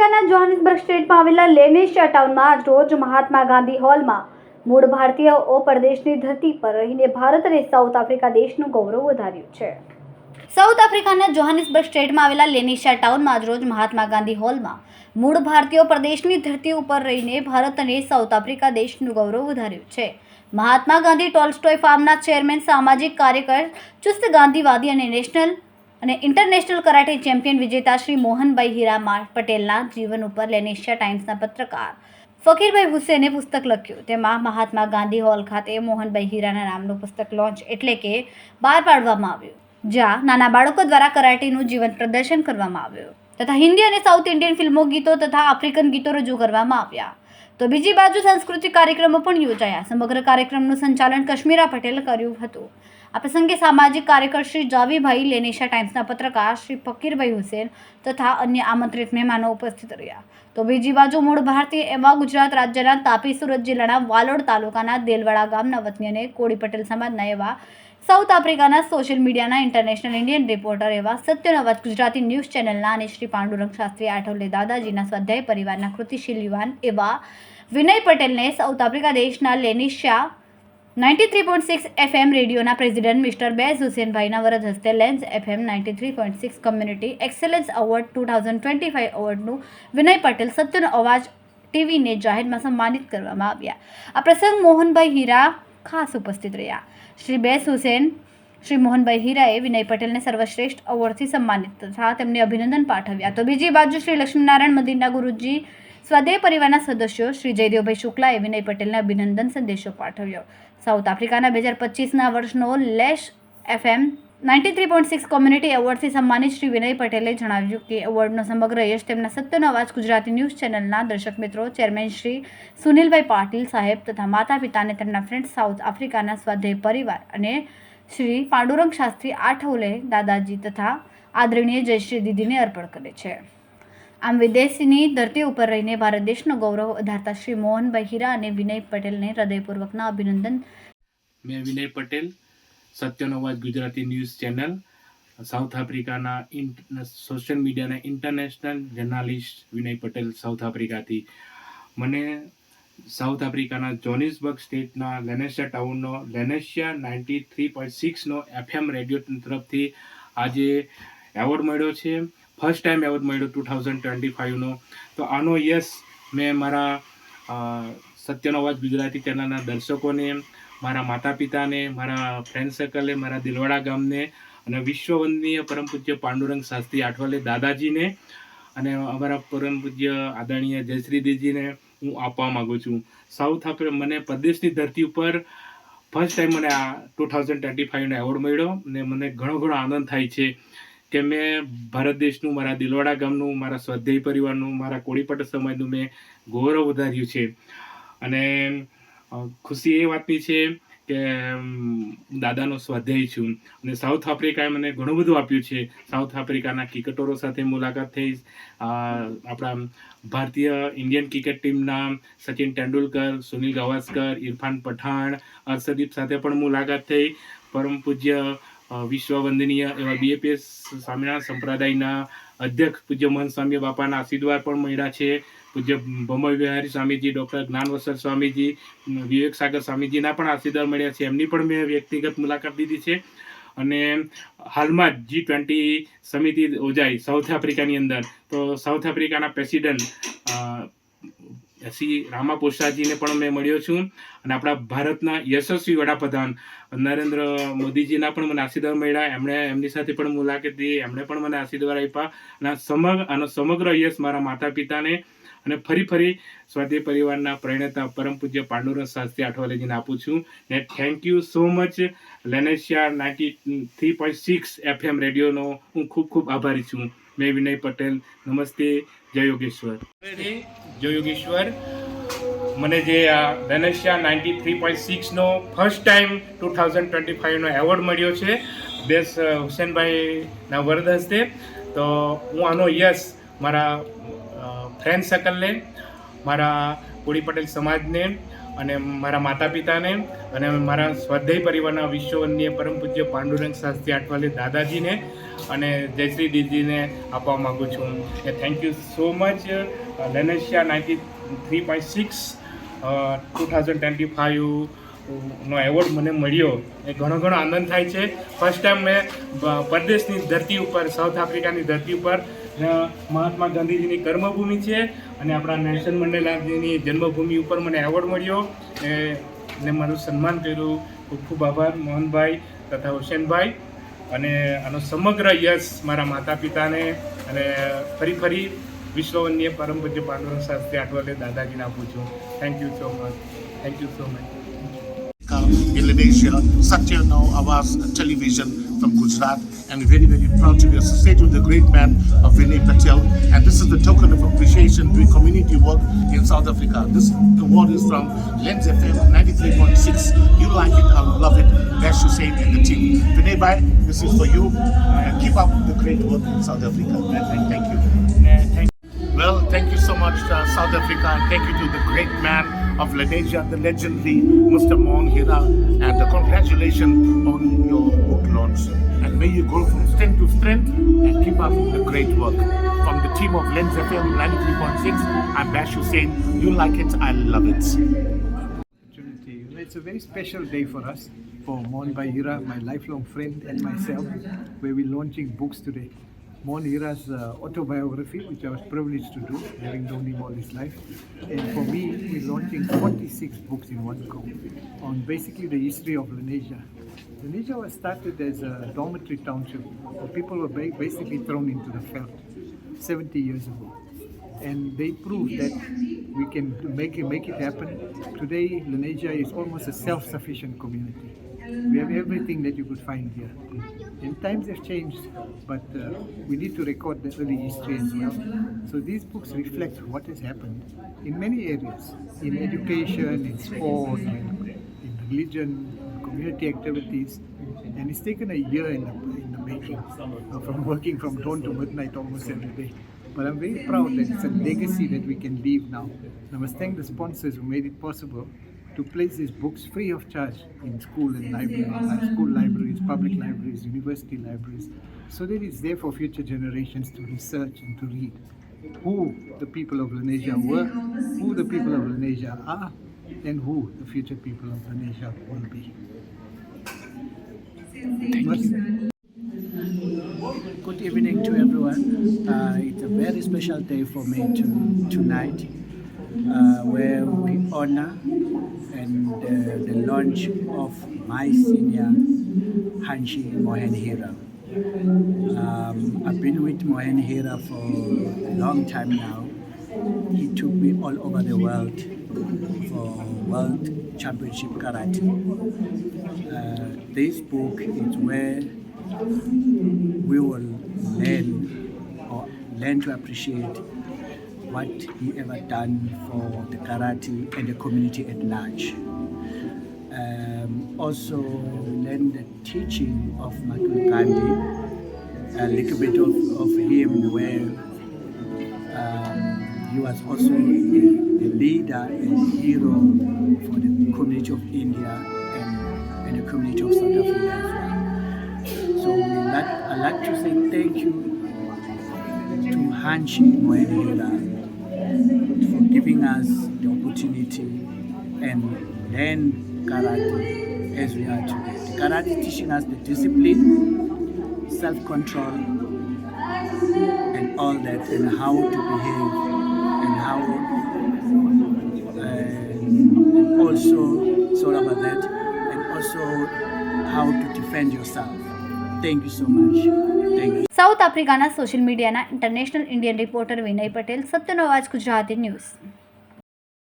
આફ્રિકાના જોહાનિસબર્ગ સ્ટેટમાં આવેલા લેનેશિયા ટાઉનમાં રોજ મહાત્મા ગાંધી હોલમાં મૂળ ભારતીય પરદેશની ધરતી પર રહીને ભારત અને સાઉથ આફ્રિકા દેશનું ગૌરવ વધાર્યું છે. સાઉથ આફ્રિકાના જોહાનિસબર્ગ સ્ટેટમાં આવેલા લેનિશા ટાઉનમાં આજરોજ મહાત્મા ગાંધી હોલમાં મૂળ ભારતીયો પ્રદેશની ધરતી ઉપર રહીને ભારત અને સાઉથ આફ્રિકા દેશનું ગૌરવ વધાર્યું છે. મહાત્મા ગાંધી ટોલ્સ્ટોય ફાર્મના ચેરમેન, સામાજિક કાર્યકર, ચુસ્ત ગાંધીવાદી અને નેશનલ અને ઇન્ટરનેશનલ કરાટે ચેમ્પિયન વિજેતા શ્રી મોહનભાઈ હીરામા પટેલના જીવન ઉપર લેનેશિયા ટાઈમ્સના પત્રકાર ફકીરભાઈ હુસેને પુસ્તક લખ્યું. તેમાં મહાત્મા ગાંધી હોલ ખાતે મોહનભાઈ હીરાના નામનું પુસ્તક લોન્ચ એટલે કે બહાર પાડવામાં આવ્યું, જ્યાં નાના બાળકો દ્વારા કરાટેનું જીવન પ્રદર્શન કરવામાં આવ્યું. તથા હિન્દી અને સાઉથ ઇન્ડિયન ફિલ્મો ગીતો તથા આફ્રિકન ગીતો રજૂ કરવામાં આવ્યા. તો બીજી બાજુ સાંસ્કૃતિક કાર્યક્રમો પણ યોજાયા. સમગ્ર કાર્યક્રમનું સંચાલન કશ્મીરા પટેલ કર્યું હતું. આ પ્રસંગે સામાજિક કાર્યકર શ્રી જાવીભાઈ લેનેશા ટાઈમ્સના પત્રકાર શ્રી ફકીરભાઈ હુસેન તથા અન્ય આમંત્રિત મહેમાનો ઉપસ્થિત રહ્યા. તો બીજી બાજુ મૂળ ભારતીય એવા ગુજરાત રાજ્યના તાપી સુરત જિલ્લાના વાલોડ તાલુકાના દેલવાડા ગામના વતની અને કોળી પટેલ સમાજના એવા સાઉથ આફ્રિકાના સોશિયલ મીડિયાના ઇન્ટરનેશનલ ઇન્ડિયન રિપોર્ટર એવા સત્યનવાદ ગુજરાતી ન્યૂઝ ચેનલના અને શ્રી પાંડુરંગ શાસ્ત્રી આઠવલે દાદાજીના સ્વાધ્યાય પરિવારના કૃતિશીલ યુવાન એવા વિનય પટેલને સાઉથ આફ્રિકા દેશના Lenasia ninety three point six FM રેડિયોના president mister બેઝ હુસેનભાઈના વરદ હસ્તે lens FM ninety three point six community excellence award two thousand twenty five એવોર્ડનું Vinay Patel સત્યનો અવાજ ટીવીને જાહેરમાં સન્માનિત કરવામાં આવ્યા. આ પ્રસંગ મોહનભાઈ હીરા ખાસ ઉપસ્થિત રહ્યા. શ્રી બેસ હુસેન, શ્રી મોહનભાઈ હીરાએ વિનય પટેલને સર્વશ્રેષ્ઠ એવોર્ડથી સન્માનિત તથા તેમને અભિનંદન પાઠવ્યા. તો બીજી બાજુ શ્રી લક્ષ્મીનારાયણ મંદિરના ગુરુજી સ્વાધ્યાય પરિવારના સદસ્યો શ્રી જયદેવભાઈ શુક્લાએ વિનય પટેલને અભિનંદન સંદેશો પાઠવ્યો. સાઉથ આફ્રિકાના બે હજાર પચીસના વર્ષનો લેશ FM ninety three point six community એવોર્ડથી સન્માનિત શ્રી વિનય પટેલે જણાવ્યું કે એવોર્ડનો સમગ્ર યશ તેમના સત્યનો અવાજ ગુજરાતી ન્યૂઝ ચેનલના દર્શક મિત્રો, ચેરમેન શ્રી સુનિલભાઈ પાટીલ સાહેબ તથા માતા પિતાને તેમના ફ્રેન્ડ સાઉથ આફ્રિકાના સ્વાધ્યાય પરિવાર અને શ્રી પાંડુરંગ શાસ્ત્રી આઠવલે દાદાજી તથા આદરણીય જયશ્રી દીદીને અર્પણ કરે છે. આમ વિદેશીની ધરતી ઉપર રહીને ભારત દેશનો ગૌરવ વધારતા શ્રી મોહનભાઈ હીરા અને વિનય પટેલને હૃદયપૂર્વકના અભિનંદન. મેં વિનય પટેલ, સત્યનો અવાજ ગુજરાતી ન્યૂઝ ચેનલ, સાઉથ આફ્રિકાના સોશિયલ મીડિયાના international journalist Vinay Patel South આફ્રિકાથી. મને સાઉથ આફ્રિકાના જોનિસબર્ગ સ્ટેટના લેનેશિયા ટાઉનનો, લેનેશિયા નાઇન્ટી થ્રી પોઈન્ટ સિક્સનો એફએમ રેડિયો તરફથી આજે એવોર્ડ મળ્યો છે. ફર્સ્ટ ટાઈમ એવોર્ડ મળ્યો ટુ થાઉઝન્ડ ટ્વેન્ટી ફાઇવનો તો આનો યસ મેં મારા સત્યનો અવાજ ગુજરાતી ચેનલના દર્શકોને, મારા માતા પિતાને મારા ફ્રેન્ડ સર્કલે મારા દિલવાડા ગામને અને વિશ્વવંદનીય પરમ પૂજ્ય પાંડુરંગ શાસ્ત્રી આઠવલે દાદાજીને અને અમારા પરમ પૂજ્ય આદરણીય જયશ્રી દીદીને હું આપવા માગું છું. સાઉથ આફ્રિકા મને પ્રદેશની ધરતી ઉપર ફર્સ્ટ ટાઈમ મને આ ટુ થાઉઝન્ડ ટ્વેન્ટી ફાઇવનો એવોર્ડ મળ્યો અને મને ઘણો ઘણો આનંદ થાય છે. કે મેં ભારત દેશનું, મારા દિલવાડા ગામનું, મારા સ્વાધ્યાય પરિવારનું, મારા કોળીપટ સમાજનું મેં ગૌરવ વધાર્યું છે. અને ખુશી એ વાતની છે કે દાદાનો સ્વાધ્યાય છું. અને સાઉથ આફ્રિકાએ મને ઘણું બધું આપ્યું છે. સાઉથ આફ્રિકાના ક્રિકેટરો સાથે મુલાકાત થઈ. આપણા ભારતીય ઇન્ડિયન ક્રિકેટ ટીમના સચિન તેંડુલકર, સુનિલ ગાવસ્કર, ઇરફાન પઠાણ, હર્ષદીપ સાથે પણ મુલાકાત થઈ. પરમ પૂજ્ય અ, વિશ્વ વંદનીય એવા બીએપીએસ સ્વામિનારાયણ સંપ્રદાયના અધ્યક્ષ પૂજ્ય મહંત સ્વામી બાપાના આશીર્વાદ પણ મળ્યા છે. પૂજ્ય ભમય વિહારી સ્વામીજી ડૉક્ટર જ્ઞાનવસર સ્વામીજી વિવેક સાગર સ્વામીજીના પણ આશીર્વાદ મળ્યા છે. એમની પણ મેં વ્યક્તિગત મુલાકાત લીધી છે. અને હાલમાં જી ટ્વેન્ટી સમિતિ યોજાઈ સાઉથ આફ્રિકાની અંદર. તો સાઉથ આફ્રિકાના પ્રેસિડન્ટ શ્રી રામાપોસાજીને પણ મેં મળ્યો છું. અને આપણા ભારતના યશસ્વી વડાપ્રધાન નરેન્દ્ર મોદીજીના પણ મને આશીર્વાદ મળ્યા. એમણે એમની સાથે પણ મુલાકાત લીધી. એમણે પણ મને આશીર્વાદ આપ્યા. અને સમગ્ર આનો સમગ્ર યશ મારા માતા પિતાને અને ફરી ફરી સ્વાધ્યાય પરિવારના પ્રણેતા પરમ પૂજ્ય પાંડુરંગ શાસ્ત્રી આઠવાલેજીને આપું છું. ને thank you so much Lenasia ninety three point six FM રેડિયોનો હું ખૂબ ખૂબ આભારી છું. મેં વિનય પટેલ. નમસ્તે. જય યોગેશ્વર. યોગેશ્વર. મને જે આ Lenasia ninety three point સિક્સનો first time two thousand twenty ફાઇવનો award મળ્યો છે, બેસ હુસેનભાઈના વરદ હસ્તે. તો હું આનો યશ મારા ફ્રેન્ડ સર્કલને, મારા કોળી પટેલ સમાજને અને મારા માતા પિતાને અને મારા સ્વાધ્યાય પરિવારના વિશ્વવન્ય પરમ પૂજ્ય પાંડુરંગ શાસ્ત્રી આઠવાલે દાદાજીને અને જયશ્રી દીદીને આપવા માગું છું. Thank you so much Lenasia ninety three point six two thousand twenty ફાઇવનો award મને મળ્યો. એ ઘણો ઘણો આનંદ થાય છે. ફર્સ્ટ ટાઈમ મેં પરદેશની ધરતી ઉપર સાઉથ આફ્રિકાની ધરતી ઉપર મહાત્મા ગાંધીજીની કર્મભૂમિ છે અને આપણા નેલ્સન મંડેલાજીની જન્મભૂમિ ઉપર મને એવોર્ડ મળ્યો. ને મારું સન્માન કર્યું. ખૂબ ખૂબ આભાર, મોહનભાઈ તથા હુસેનભાઈ. અને આનો સમગ્ર યશ મારા માતા પિતાને અને ફરી ફરી વિશ્વવન્ય પરમ પૂજ્ય પાંડુરંગ શાસ્ત્રી આટવાલે દાદાજીને આપું છું thank you so much thank you so much Indonesia, Satya now Awas Television from Gujarat, and we're very, very proud to be associated with the great man of Vinay Patel. And this is the token of appreciation doing community work in South Africa. This award is from Lens FM 93.6. You like it, I love it. Bash Hussein and the team. Vinay Bhai, this is for you. And keep up the great work in South Africa. And thank you. Well, thank you so much, uh, South Africa, and thank you to the great man of Ladeja, the legendary Mr. Mon Hira, and uh, congratulations on your book launch. And may you grow from strength to strength and keep up the great work. From the team of Lens FM 93.6, I'm Bash Hussein. You like it, I love it. It's a very special day for us, for Mon Bayira, my lifelong friend, and myself, where we're launching books today. Mohan Hira's uh, autobiography, which I was privileged to do, having known him all his life. And for me, we're launching 46 books in one go on basically the history of Lenasia. Lenasia was started as a dormitory township where people were ba- basically thrown into the veld 70 years ago and they proved that we can make it, make it happen. Today, Lenasia is almost a self-sufficient community. We have everything that you could find here. And times have changed, but uh, we need to record the early history as well. So these books reflect what has happened in many areas, in education, in sport, in, in religion, community activities. And it's taken a year in the, in the making, uh, from working from dawn to midnight almost every day. But I'm very proud that it's a legacy that we can leave now. And I must thank the sponsors who made it possible to place these books free of charge in school and libraries, uh, school libraries, public libraries, university libraries, so that it's there for future generations to research and to read who the people of Lenasia were, who the people of Lenasia are, and who the future people of Lenasia will be. Good evening to everyone. Uh, it's a very special day for me to, tonight, uh, where we honor and uh, the launch of my senior Hanshi Mohen Hira. Um, I've been with Mohen Hira for a long time now. He took me all over the world for World Championship Karate. Uh, this book is where we will learn or learn to appreciate what he ever done for the karate and the community at large. Um, also learn the teaching of Mahatma Gandhi, a little bit of, of him where um, he was also a, leader and hero for the community of India and, and the community of South Africa. So we like, I'd like to say thank you to Hanshi for giving us the opportunity and learn karate as we are today. The karate is teaching us the discipline, self-control, and all that, and how to behave, and how, and also sort of that, and also how to defend yourself. Thank you so much. Thank you. South આફ્રિકાના social મીડિયાના international Indian reporter Vinay Patel સત્યનો અવાજ Gujarati news